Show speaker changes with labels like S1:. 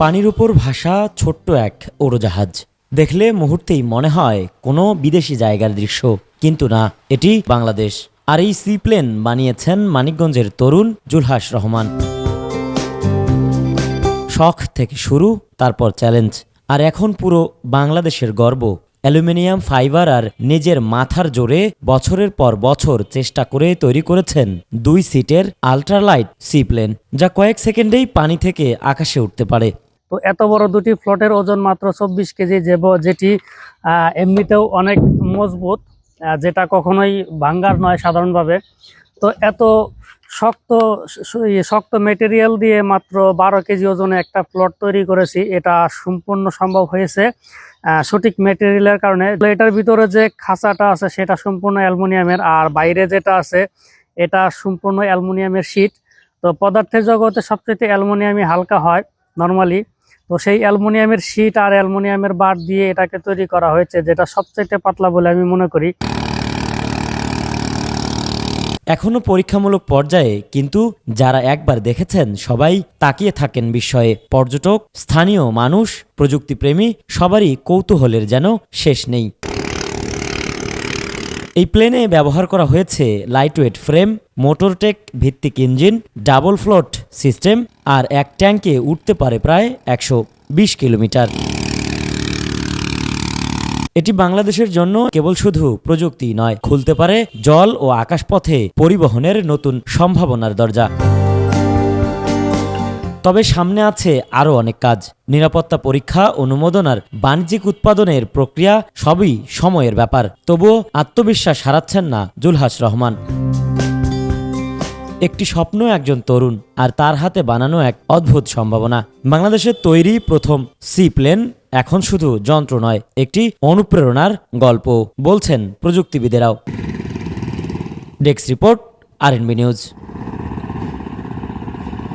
S1: পানির উপর ভাসা ছোট্ট এক উড়োজাহাজ দেখলে মুহূর্তেই মনে হয় কোনো বিদেশি জায়গার দৃশ্য, কিন্তু না, এটি বাংলাদেশ। আর এই সি প্লেন বানিয়েছেন মানিকগঞ্জের তরুণ জুলহাস রহমান। শখ থেকে শুরু, তারপর চ্যালেঞ্জ। আর এখন পুরো বাংলাদেশের গর্ব অ্যালুমিনিয়াম, ফাইবার আর নিজের মাথার জোরে বছরের পর বছর চেষ্টা করে তৈরি করেছেন দুই সিটের আল্ট্রালাইট সি প্লেন যা কয়েক সেকেন্ডেই পানি থেকে আকাশে উঠতে পারে।
S2: তো এত বড় দুটি ফ্লটের ওজন মাত্র চব্বিশ কেজি, যে যেটি এমনিতেও অনেক মজবুত যেটা কখনোই ভাঙ্গার নয় সাধারণভাবে। তো এত শক্ত শক্ত মেটেরিয়াল দিয়ে মাত্র বারো কেজি ওজনে একটা প্লট তৈরি করেছি। এটা সম্পূর্ণ সম্ভব হয়েছে। সঠিক মেটেরিয়ালের কারণে এটার ভিতরে যে খাঁচাটা আছে সেটা সম্পূর্ণ অ্যালুমিনিয়ামের, আর বাইরে যেটা আছে এটা সম্পূর্ণ অ্যালুমিনিয়ামের শীট তো পদার্থের জগতে সবচেয়ে অ্যালুমিনিয়ামই হালকা হয় নর্মালি তো সেই অ্যালুমিনিয়ামের শীট আর অ্যালুমিনিয়ামের বার দিয়ে এটাকে তৈরি করা হয়েছে, যেটা সবচেয়ে পাতলা বলে আমি মনে করি।
S1: এখনও পরীক্ষামূলক পর্যায়ে, কিন্তু যারা একবার দেখেছেন, সবাই তাকিয়ে থাকেন বিস্ময়ে পর্যটক, স্থানীয় মানুষ, প্রযুক্তিপ্রেমী, সবারই কৌতূহলের যেন শেষ নেই। এই প্লেনে ব্যবহার করা হয়েছে লাইটওয়েট ফ্রেম মোটরটেক ভিত্তিক ইঞ্জিন ডাবল ফ্লোট সিস্টেম আর এক ট্যাঙ্কে উঠতে পারে প্রায় একশো বিশ কিলোমিটার। এটি বাংলাদেশের জন্য কেবল শুধু প্রযুক্তি নয়, খুলতে পারে জল ও আকাশপথে পরিবহনের নতুন সম্ভাবনার দরজা। তবে সামনে আছে আরও অনেক কাজ। নিরাপত্তা পরীক্ষা, অনুমোদন আর বাণিজ্যিক উৎপাদনের প্রক্রিয়া সবই সময়ের ব্যাপার। তবুও আত্মবিশ্বাস হারাচ্ছেন না জুলহাস রহমান। একটি স্বপ্ন একজন তরুণ আর তার হাতে বানানো এক অদ্ভুত সম্ভাবনা। বাংলাদেশের তৈরি প্রথম সি প্লেন এখন শুধু যন্ত্র নয় একটি অনুপ্রেরণার গল্প বলছেন প্রযুক্তিবিদেরাও। ডেস্ক রিপোর্ট আর নিউজ।